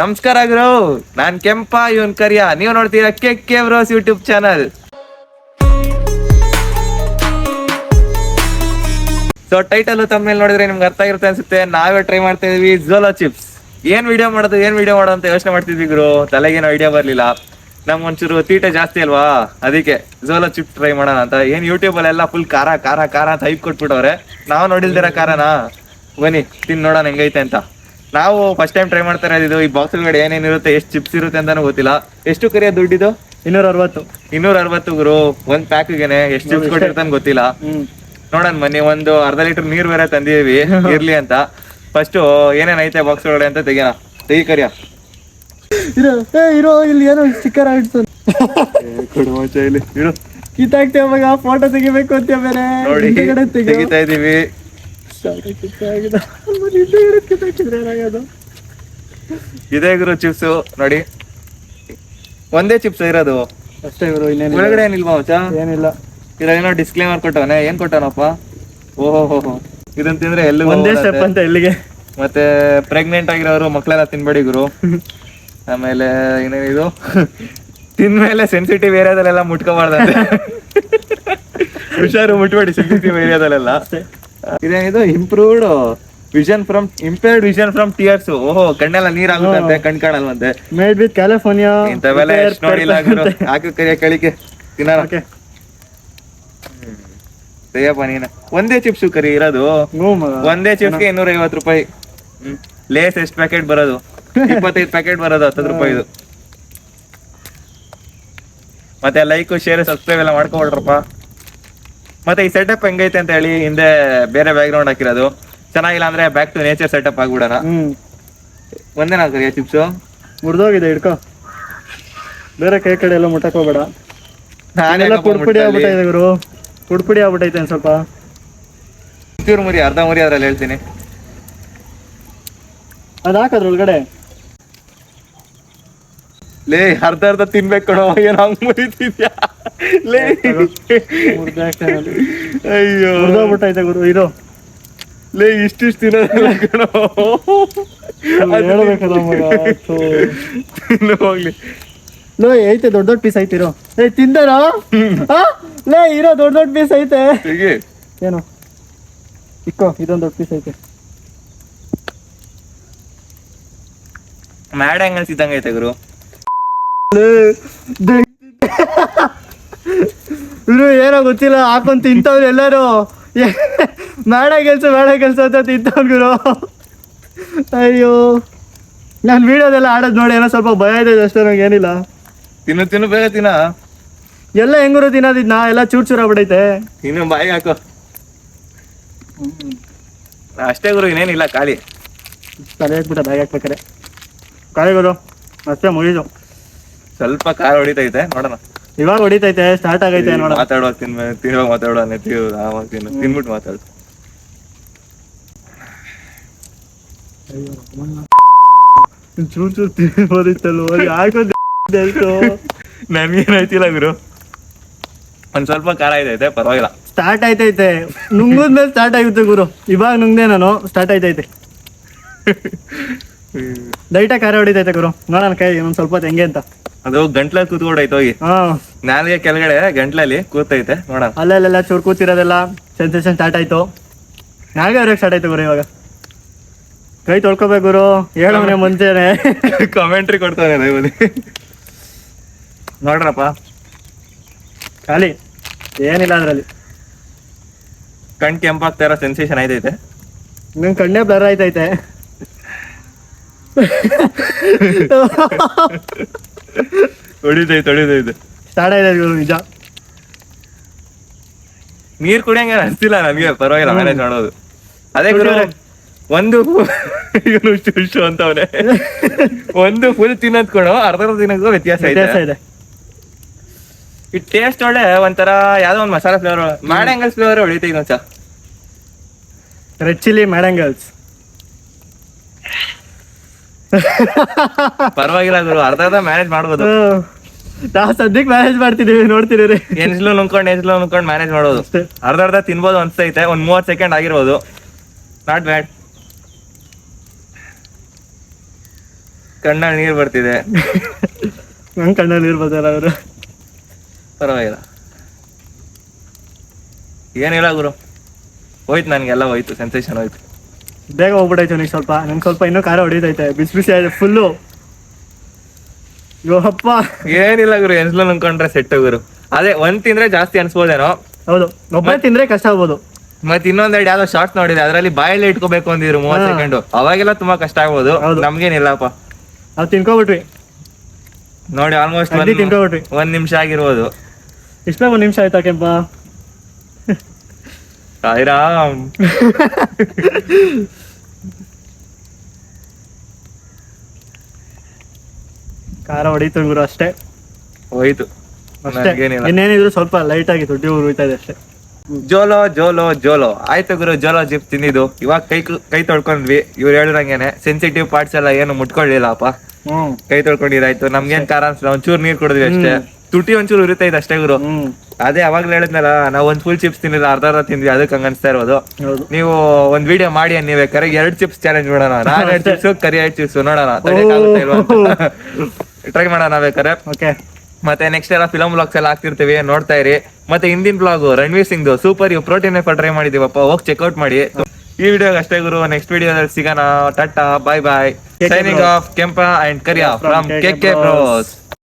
ನಮಸ್ಕಾರ ಗುರು, ನಾನ್ ಕೆಂಪ, ಇವನ್ ಕರಿಯ. ನೀವು ನೋಡ್ತೀರಾ K K Bros YouTube channel so title ತಮ್ಮೇಲೆ ನೋಡಿದ್ರೆ ನಿಮ್ಗೆ ಅರ್ಥ ಆಗಿರುತ್ತೆ ಅನ್ಸುತ್ತೆ. ನಾವೇ ಟ್ರೈ ಮಾಡ್ತಾ ಇದೀವಿ ಝೋಲೋ ಚಿಪ್ಸ್ ಏನ್ ವಿಡಿಯೋ ಮಾಡೋದು, ಏನ್ ವಿಡಿಯೋ ಮಾಡೋದು ಅಂತ ಯೋಚನೆ ಮಾಡ್ತಿದ್ವಿ ಗುರು. ತಲೆಗೇನೋ ಐಡಿಯಾ ಬರ್ಲಿಲ್ಲ. ನಮ್ ಒಂಚೂರು ತೀಟೆ ಜಾಸ್ತಿ ಅಲ್ವಾ? ಅದಕ್ಕೆ ಝೋಲೋ ಚಿಪ್ ಟ್ರೈ ಮಾಡೋಣ ಅಂತ. ಏನ್ ಯೂಟ್ಯೂಬ್ ಅಲ್ಲೆಲ್ಲ ಫುಲ್ ಖಾರ ಖಾರ ಖಾರ ಅಂತ ಹೈಪ್ ಕೊಟ್ಬಿಟ್ಟವ್ರೆ. ನಾವು ನೋಡಿಲ್ದಿರ ಖಾರನಾ? ಬನ್ನಿ, ತಿನ್ ನೋಡೋಣ ಹೆಂಗೈತೆ ಅಂತ. ನಾವು ಫಸ್ಟ್ ಟೈಮ್ ಟ್ರೈ ಮಾಡ್ತಾ ಇರೋದು ಈ ಬಾಕ್ಸ್ ಒಳಗಡೆ ಏನೇನಿರುತ್ತೆ ಎಷ್ಟು ಚಿಪ್ಸ್ ಇರುತ್ತೆ ಅಂತಾನು ಗೊತ್ತಿಲ್ಲ. ಎಷ್ಟು ಕರಿಯ ದುಡ್ಡಿದು ಇನ್ನೂರ ಅರವತ್ತು ಇನ್ನೂರ ಅರವತ್ತು ಗುರು. ಒಂದ್ ಪ್ಯಾಕ್ಗೆನೆ ಎಷ್ಟು ಚಿಪ್ಸ್ ಕೊಟ್ಟಿರ್ತಾನೆ ಗೊತ್ತಿಲ್ಲ. ನೋಡೋಣ ಬನ್ನಿ ಒಂದು ಅರ್ಧ ಲೀಟರ್ ನೀರ್ ಬೇರೆ ತಂದಿದೀವಿ ಇರ್ಲಿ ಅಂತ. ಫಸ್ಟ್ ಐತೆ ಬಾಕ್ಸ್ ಒಳಗಡೆ ಅಂತ ತೆಗಿಯೋಣ. ತೆಗಿ ಕರಿಯ. ಇರೋ. ಏ ಇರೋ. ಇಲ್ಲಿ ಏನೋ ಸ್ಟಿಕ್ಕರ್ ಇಲ್ಲಿ. ಇಡು ಕಿತ್ತಾಕ್ತೇವ ಮಗ ಫೋಟೋ ತೆಗಿಬೇಕು ಅಂತ ಬೇರೆ? ನೋಡಿ ತೆಗಿತಾ ಇದೀವಿ ಇದೇ ಗುರು ಚಿಪ್ಸ್ ನೋಡಿ. ಒಂದೇ ಚಿಪ್ಸ್ ಇರೋದು? ಅಷ್ಟೇ ಇವರು ಇನ್ನೇನು ಒಳಗಡೆ ಏನಿಲ್ವಾ ಮಚ್ಚ ಏನಿಲ್ಲ. ಇದ್ರಾಗೇನೋ ಡಿಸ್ಕ್ಲೇಮರ್ ಕೊಟ್ಟವನೆ ಏನ್ ಕೊಟ್ಟವನಪ್ಪ ಓಹೋ ಹೋ ಇದನ್ ತಿಂದ್ರೆ ಎಲ್ಲಿ ಒಂದೇ ಸ್ಟೆಪ್ ಅಂತ. ಎಲ್ಲಿಗೆ? ಮತ್ತೆ ಪ್ರೆಗ್ನೆಂಟ್ ಆಗಿರೋರು ಮಕ್ಕಳೆಲ್ಲ ತಿನ್ಬೇಡಿ ಗುರು. ಆಮೇಲೆ ಏನೇನಿದು ತಿಂದ್ಮೇಲೆ ಸೆನ್ಸಿಟಿವ್ ಏರಿಯಾದಲ್ಲೆಲ್ಲ ಮುಟ್ಕೋಬಾರ್ದಂತೆ. ಹುಷಾರು ಮುಟ್ಬೇಡಿ ಸೆನ್ಸಿಟಿವ್ ಏರಿಯಾದಲ್ಲೆಲ್ಲ ಇದೇನಿದು? Improved vision from impaired vision from tears ಓಹೋ ಕಣ್ಣೆಲ್ಲ ನೀರಾಗುತ್ತಂತೆ ಕಣ್ ಕಾಣಲ್ವಂತೆ ಮೇಡ್ ವಿತ್ ಕ್ಯಾಲಿಫೋರ್ನಿಯಾ ಇಂಥವೆಲ್ಲ ಎಷ್ಟು ನೋಡಿಲ್ಲ ಗುರು. ಹಾಕು ಕರಿಯ ಕಳಿಕೆ ತಿನ್ನೋಣ. ಓಕೆ. ದಯಪ್ಪ ನೀನ. ಒಂದೇ ಚಿಪ್ಸ್ ಕರಿ ಇರೋದು. ಒಂದೇ ಚಿಪ್ಸ್ಗೆ ಇನ್ನೂರ ಐವತ್ತು ರೂಪಾಯಿ. ಲೇಸ್ ಎಷ್ಟು ಪ್ಯಾಕೆಟ್ ಬರೋದು? ಇಪ್ಪತ್ತೈದು ಪ್ಯಾಕೆಟ್ ಬರೋದು ಹತ್ತತ್ತು ರೂಪಾಯಿದು ಮತ್ತೆ ಲೈಕ್ ಶೇರ್ ಸಬ್ಸ್ಕ್ರೈಬ್ ಎಲ್ಲ ಮಾಡ್ಕೊಬಿಡ್ರಪ್ಪ. ಮತ್ತೆ ಈ ಸೆಟಪ್ ಹೆಂಗೈತೆ ಅಂತ ಹೇಳಿ ಹಿಂದೆ ಬೇರೆ ಬ್ಯಾಕ್ ಗ್ರೌಂಡ್ ಹಾಕಿರೋದು. ಚೆನ್ನಾಗಿಲ್ಲ ಅಂದ್ರೆ ಬ್ಯಾಕ್ ಟು ನೇಚರ್ ಸೆಟಪ್ ಆಗ್ಬಿಡೋಣ. ಹ್ಮ್. ಒಂದೇ ನಾಲ್ಕರಿಯ ಚಿಪ್ಸು ಮುರಿದೋಗಿದೆ ಹಿಡ್ಕೊ. ಬೇರೆ ಕೈ ಕಡೆ ಎಲ್ಲ ಮುಟ್ಟಕ್ ಹೋಗ್ಬೇಡ. ನಾನೆಲ್ಲ ಪುಡ್ಪುಡಿ ಆಗ್ಬಿಟ್ಟೈತೆ ಗುರು. ಪುಡ್ಪುಡಿ ಆಗ್ಬಿಟ್ಟೈತೆ ಒಂದ್ ಸ್ವಲ್ಪ. ಚೂರು ಮುರಿ ಅರ್ಧ ಮುರಿ ಅದ್ರಲ್ಲಿ ಹೇಳ್ತೀನಿ. ಅದ್ ಹಾಕದ್ರ ಒಳಗಡೆ ಲೇ ಅರ್ಧ ಅರ್ಧ ತಿನ್ಬೇಕು ಕಣೋ ಏನ್ ಹಂಗ್ ಮುರಿತಿದ್ಯಾ? ಲೇ. ಅಯ್ಯೋ. ಮುರಿದೋಗ್ಬಿಟ್ಟೈತೆ ಗುರು ಇದು ಲೇ ಇಷ್ಟಿಷ್ಟು ತಿನ್ನೋದಿಲ್ಲ ಕಣೋ. ಹೇಳ್ಬೇಕಲ್ಲ ಮಗ. ತಿನ್ನು ಹೋಗ್ಲಿ. ಲೋ ಐತೆ ದೊಡ್ಡ ದೊಡ್ಡ ಪೀಸ್ ಐತಿರೋ ಏ ತಿಂದರೋ ಲೇ ಇರೋ ದೊಡ್ಡ ದೊಡ್ಡ ಪೀಸ್ ಐತೆ. ಏನು? ಇಕ್ಕೋ ಇದೊಂದು ದೊಡ್ಡ ಪೀಸ್ ಐತೆ. ಮ್ಯಾಡ್ ಹೆಂಗ್ ಇದ್ದಂಗೆ ಐತೆ ಗುರು. ಇವ್ರು ಏನೋ ಗೊತ್ತಿಲ್ಲ ಹಾಕೊಂಡ್ ತಿಂತವ್ರು ಎಲ್ಲರೂ. ಬೇಡ ಕೆಲ್ಸ ಬೇಡ ಕೆಲ್ಸ ಅಂತ ತಿಂತವ್ರು ಗುರು ಅಯ್ಯೋ. ನಾನು ವೀಡಿಯೋದೆಲ್ಲ ಆಡೋದು ನೋಡಿ ಏನೋ ಸ್ವಲ್ಪ ಭಯ ಇದೆ ಅಷ್ಟೇ ನಂಗೆ ಏನಿಲ್ಲ. ತಿನ್ನು ತಿನ್ನು ಬೇಗ ತಿನ್ನ. ಎಲ್ಲ ಹೆಂಗುರು ನಾ ಎಲ್ಲ ಚೂರ್ ಚೂರ ಬಿಡೈತೆ ಇನ್ನು ಬಾಯಿಗೆ ಹಾಕು. ಅಷ್ಟೇ ಗುರು ಇನ್ನೇನಿಲ್ಲ ಖಾಲಿ. ತಲೆ ಹಾಕ್ಬಿಟ್ಟ ಬಾಯಿ ಹಾಕ್ಬೇಕಾರೆ ಖಾಲಿ ಗುರು ಅಷ್ಟೇ ಮುಗಿದು. ಸ್ವಲ್ಪ ಕಾರ್ ಹೊಡಿತೈತೆ ನೋಡೋಣ. ಇವಾಗ ಹೊಡಿತೈತೆ ಸ್ಟಾರ್ಟ್ ಆಗೈತೆ ನೋಡ ಮಾತಾಡುವಾಗ ತಿನ್ ತಿನ್ನುವಾಗ ಮಾತಾಡೋಣ ನೆತ್ತಿ ಆವಾಗ ತಿನ್ನು ತಿನ್ಬಿಟ್ಟು ಮಾತಾಡು. ಚೂರ್ ಚೂರ್ ತಿನ್ಬೋದಿತ್ತಲ್ವ ಯಾಕೋದು ನನ್ಗೇನಾಯ್ತಿಲ್ಲ ಗುರು. ಒಂದ್ ಸ್ವಲ್ಪ ಖಾರ ಐತೈತೆ ಪರವಾಗಿಲ್ಲ. ಸ್ಟಾರ್ಟ್ ಆಯ್ತೈತೆ. ನುಂಗದ್ಮೇಲೆ ಸ್ಟಾರ್ಟ್ ಆಗುತ್ತೆ ಗುರು. ಇವಾಗ ನುಂಗ್ದೆ ನಾನು ಸ್ಟಾರ್ಟ್ ಆಯ್ತೈತೆ. ಲೈಟಾಗಿ ಖಾರ ಹೊಡಿತೈತೆ ಗುರು. ನೋಡೋಣ ಕೈ ಒಂದ್ ಸ್ವಲ್ಪ ಹೆಂಗೆ ಅಂತ. ಅದು ಗಂಟ್ಲಲ್ಲಿ ಕೂತ್ಕೊಂಡೈತೆ ಹೋಗಿ. ಹಾ. ನಾಲ್ಗೆ ಕೆಳಗಡೆ ಗಂಟ್ಲಲ್ಲಿ ಕೂತೈತೆ ನೋಡ ಅಲ್ಲೆಲ್ಲ ಚೂರ್ ಕೂತಿರೋದೆಲ್ಲ ಸೆನ್ಸೇಷನ್ ಸ್ಟಾರ್ಟ್ ಆಯ್ತು. ನಾಲ್ಗೆ ಅವ್ರಿಗೆ ಸ್ಟಾರ್ಟ್ ಆಯ್ತು ಗುರು ಇವಾಗ. ಕೈ ತೊಳ್ಕೊಬೇಕು ಗುರು ಹೇಳೋನೆ ಮುಂಚೆನೆ. ಕಾಮೆಂಟ್ರಿ ಕೊಡ್ತಾನೆ ದಯವಿಟ್ಟು ನೋಡ್ರಪ್ಪ. ಖಾಲಿ. ಏನಿಲ್ಲ ಅದ್ರಲ್ಲಿ. ಕಣ್ ಕೆಂಪಾಗ್ತಾ ಇರೋ ಸೆನ್ಸೇಷನ್ ಆಯ್ತೈತೆ. ನಂಗೆ ಕಣ್ಣೇ ಬ್ಲರ್ ಆಯ್ತೈತೆ. ಹೊಡಿತೈತೆ ಹೊಡಿತೈತೆ ಸ್ಟಾರ್ಟ್ ಇದೆ ಗುರು ನಿಜ. ನೀರ್ ಕುಡಿಯಂಗೆ ಅನ್ಸಿಲ್ಲ ನನ್ಗೆ ಪರವಾಗಿಲ್ಲ ಮ್ಯಾನೇಜ್ ಮಾಡೋದು. ಅದೇ ಗುರು ಒಂದು ಇವನು ಇಷ್ಟು ಅಂತವನೆ. ಒಂದು ಫುಲ್ ತಿನ್ನೋದ್ ಕೂಡ ಅರ್ಧ ತಿನ್ನೋದು ವ್ಯತ್ಯಾಸ ಇದೆ. ಈ ಟೇಸ್ಟ್ ಒಳ್ಳೆ ಒಂಥರ ಯಾವ್ದೋ ಒಂದು masala flavour Mad Angles flavour ಹೊಡಿತೈತೆ red chilli ಮ್ಯಾಡಂಗಲ್ಸ್ ಪರವಾಗಿಲ್ಲ ಗುರು ಅರ್ಧ ಅರ್ಧ ಮ್ಯಾನೇಜ್ ಮಾಡ್ಬೋದು. ನಾವು ಸದ್ಯಕ್ಕೆ ಮ್ಯಾನೇಜ್ ಮಾಡ್ತಿದೀವಿ ನೋಡ್ತಿದ್ದೀರಿ. ಎನ್ಸ್ಲು ನುಂಕೊಂಡು ಎನ್ಸ್ಲು ನುಂಕೊಂಡು ಮ್ಯಾನೇಜ್ ಮಾಡೋದು ಅರ್ಧ ಅರ್ಧ ತಿನ್ಬೋದು ಅನ್ಸೈತೆ ಒಂದ್ ಮೂವತ್ ಸೆಕೆಂಡ್ ಆಗಿರ್ಬೋದು. ನಾಟ್ ಬ್ಯಾಡ್ ಕಣ್ಣಲ್ಲಿ ನೀರು ಬರ್ತಿದೆ. ನಂಗೆ ಕಣ್ಣಲ್ಲಿ ಇರ್ಬೋದಲ್ಲ ಅವರು ಪರವಾಗಿಲ್ಲ. ಏನಿಲ್ಲ ಗುರು. ಹೋಯ್ತು ನನಗೆಲ್ಲ ಹೋಯ್ತು ಸೆನ್ಸೇಷನ್ ಹೋಯ್ತು. ಬೇಗ ಹೋಗ್ಬಿಟ್ಟೈತೆ ನನಗೆ ಸ್ವಲ್ಪ. ನಂಗೆ ಸ್ವಲ್ಪ ಇನ್ನೂ ಖಾರ ಹೊಡಿತೈತೆ. ಬಿಸಿ ಬಿಸಿ ಆಯ್ತು ಫುಲ್ಲು ಏನಿಲ್ಲ ಗುರು ಎನ್ಸ್ಲೋ ಅನ್ಕೊಂಡ್ರೆ ಸೆಟ್ ಗುರು. ಅದೇ ಒಂದ್ ತಿಂದ್ರೆ ಜಾಸ್ತಿ ಅನ್ಸ್ಬೋದೇನೋ? ಹೌದು. ಒಬ್ಬನೇ ತಿಂದ್ರೆ ಕಷ್ಟ ಆಗ್ಬೋದು. ಮತ್ತೆ ಇನ್ನೊಂದೆರಡು ಯಾವ್ದೋ ಶಾರ್ಟ್ಸ್ ನೋಡಿದೆ ಅದ್ರಲ್ಲಿ ಬಾಯಲ್ಲಿ ಇಟ್ಕೋಬೇಕು ಅಂದಿದ್ರು ಮೂವತ್. ಸೆಕೆಂಡ್ ಅವಾಗೆಲ್ಲ ತುಂಬಾ ಕಷ್ಟ ಆಗ್ಬೋದು. ಅವ್ ನಮ್ಗೇನಿಲ್ಲಪ್ಪ. ಅವ್ ತಿನ್ಕೋಬಿಟ್ವಿ. ನೋಡಿ ಆಲ್ಮೋಸ್ಟ್ ತಿನ್ಕೊಬಿಟ್ವಿ. ಒಂದ್ ನಿಮಿಷ ಆಗಿರ್ಬೋದು. ಇಷ್ಟ ಒಂದ್ ನಿಮಿಷ ಆಯ್ತಾ ಕೆಂಪ? ಸಾಯಿರಾಮ್ ಖಾರ ಹೊಡಿತು ಗುರು ಅಷ್ಟೇ. ಹೋಯ್ತು. ಅಷ್ಟೇ. ನನ್ಗೇನಿಲ್ಲ. ಇನ್ನೇನಿದ್ರು ಸ್ವಲ್ಪ ಲೈಟ್ ಆಗಿ ದುಡ್ಡು ಹೋಯ್ತಾ ಇದೆ ಅಷ್ಟೇ. ಜೋಲೋ ಜೋಲೋ ಜೋಲೋ. ಆಯ್ತು ಗುರು ಜೋಲೋ ಜಿಪ್ ತಿಂದಿದ್ದು. ಇವಾಗ ಕೈ ಕೈ ತೊಳ್ಕೊಂಡ್ವಿ. ಇವ್ರು ಹೇಳಿದಂಗೆನೆ ಸೆನ್ಸಿಟಿವ್ ಪಾರ್ಟ್ಸ್ ಎಲ್ಲ ಏನು ಮುಟ್ಕೊಳ್ಳಿಲ್ಲಪ್ಪ. ಹ್ಮ್. ಕೈ ತೊಳ್ಕೊಂಡಿದ್ದಾಯ್ತು. ನಮ್ಗೇನ್ ಖಾರ ಅನ್ಸಲ್ಲ ಒಂಚೂರು ನೀರ್ ಕುಡಿದ್ವಿ ಅಷ್ಟೇ. ತುಟಿ ಒಂಚೂರು ಇದೆ ಅಷ್ಟೇ ಗುರು. ಹ್ಮ್. ಅದೇ ಅವಾಗ್ಲೇ ಹೇಳಿದ್ನಲ್ಲ ನಾವು ಒಂದ್ ಫುಲ್ ಚಿಪ್ಸ್ ತಿಂದಿದ್ದು ಅರ್ಧ ಅರ್ಧ ತಿಂದ್ವಿ ಅದಕ್ಕೆ ಹಂಗ ಅನ್ಸ್ತಾ ಇರೋದು. ಹೌದು. ನೀವು ಒಂದ್ ವಿಡಿಯೋ ಮಾಡಿ ನೀವ್ ಕರೆ ಎರಡ್ ಚಿಪ್ಸ್ ಚಾಲೆಂಜ್ ಮಾಡೋಣ ನಾನ್ ಎರಡ್. ಚಿಪ್ಸ್ ಕರಿ ಎರಡ್ ಚಿಪ್ಸ್ ನೋಡೋಣ ಟ್ರೈ ಮಾಡೋಣ ಬೇಕಾರೆ ಓಕೆ. ಮತ್ತೆ ನೆಕ್ಸ್ಟ್ ಎಲ್ಲ ಫಿಲಮ್ ಬ್ಲಾಗ್ಸ್ ಎಲ್ಲ ಹಾಕ್ತಿರ್ತೀವಿ ನೋಡ್ತಾ ಇರಿ. ಮತ್ತೆ ಹಿಂದಿನ ಬ್ಲಾಗ್ ರಣವೀರ್ ಸಿಂಗ್ ಸೂಪರ್ ಇವ್ ಪ್ರೋಟೀನ್ ಎಫರ್ ಟ್ರೈ ಮಾಡಿದೀವಪ್ಪ ಹೋಗಿ ಚೆಕ್ಔಟ್ ಮಾಡಿ. ಈ ವಿಡಿಯೋಗೆ ಅಷ್ಟೇ ಗುರು ನೆಕ್ಸ್ಟ್ ವಿಡಿಯೋದಲ್ಲಿ ಸಿಗೋಣ. Tata bye bye signing off Kempa and Kariya from K K Bros